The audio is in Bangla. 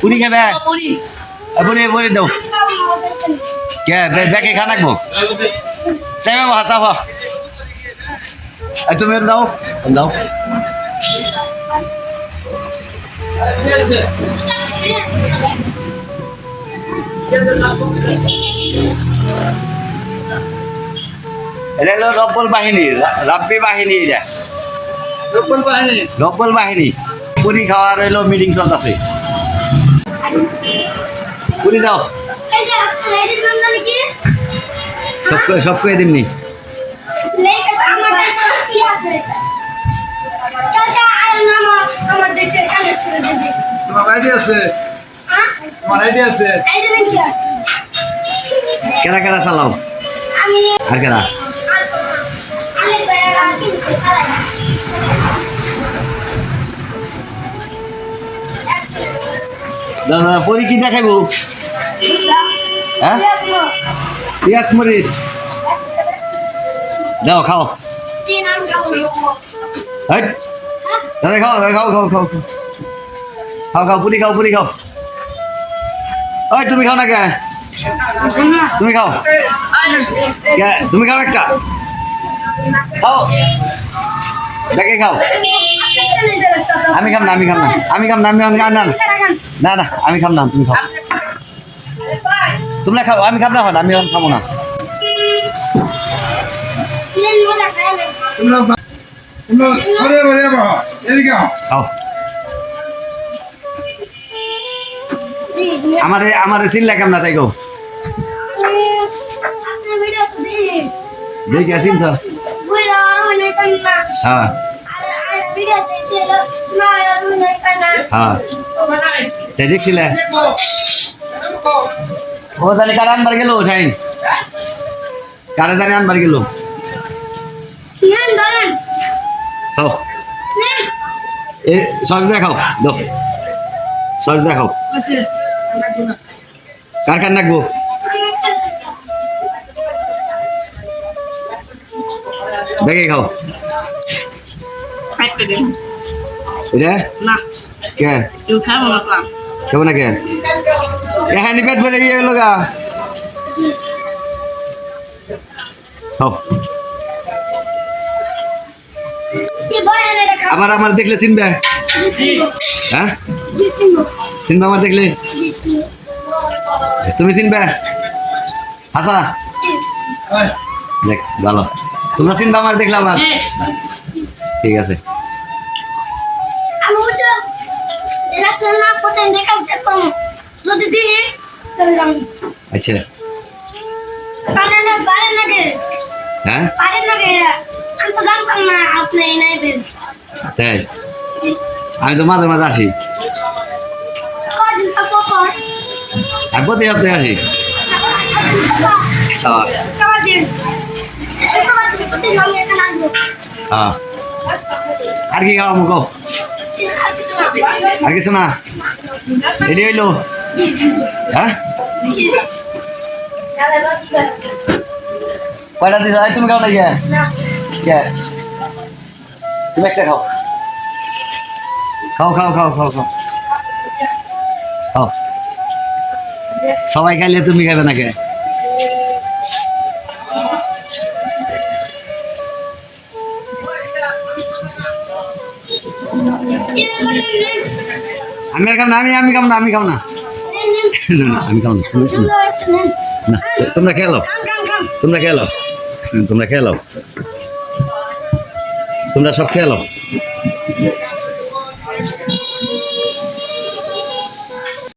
পুরি খাবে? পুরি। পুরি দাও। কে বে- বেকে খা নাকবো চাইবে বা চাব তুমি এটা দাও দাও। এটা হলো রব্বল বাহিনী রাব্বি বাহিনী এটা। রব্বল বাহিনী। পুরি খাওয়ার হইল মিটিং চলতেছে। পুরি যাও কি? সব করে- সব করে দিমনি লেডি আমার দেখতে কি আছে? দাদা পরি কি দেখাইব? হ্যাঁ? পিয়াজ মরিচ। যাও খাও। দাদা খাও দাদা খাও খাও খাও। খাও। খাও খাও পুরি খাও পুরি খাও। ওই তুমি খাও না কে? তুমি খাও। কে? তুমি খাও একটা। খাও। দেখে খাও। আমি খাম না আমি খাম না। আমি খাম না আমি খাম না না না। না আমি খাম না তুমি খাও। তোমরা খাও আমি খাম না হন আমি এখন খাব না। আমারে আমারে চিল্লা কেমন তাই গো দেখি আসিন তো হ্যাঁ। হ্যাঁ। তাই দেখছিলে? ও জানি কার আনবার গেল, সাইন? কারে জানি আনবার গেল? খাও এ সস দেখাও দো সস দেখাও। কার কার নাকবো? দেখে খাও। এটা? না। কে? কেউ খাব না কে? এখানে পেট ভরে গিয়ে গেল গা। আবার আমার দেখলে চিনবে? হ্যাঁ? চিনবে। আমার দেখলে? তুমি চিনবে? হাসা? দেখ ভালো। তোমরা চিনবে আমার দেখলে আমার ঠিক আছে। না যদি দিই আচ্ছা। পারে না হ্যাঁ? পারে না কে আমি তো জানতাম না আপনি এই নাই বেন তাই আমি তো মাঝে মাঝে আসি। কদিন তো পর আমি প্রতি সপ্তাহে আসি। দিন। শুক্রবার দিন প্রতিদিন আমি এখানে আসব। হ্যাঁ। আর কি খাওয়া মুখ আর কিছু না। এটি হইল? হ্যাঁ? কয়টা দিছ? তুমি খাও না গিয়া। তুমি একটা খাও। খাও খাও খাও খাও খাও। খাও। সবাই খাইলে তুমি খাবে না কে আমি আর খাম না, আমি আমি খাম না, আমি খাম না। আমি খাম না না। তোমরা খেলো তোমরা খেলো তোমরা খেলো তোমরা সব খেলো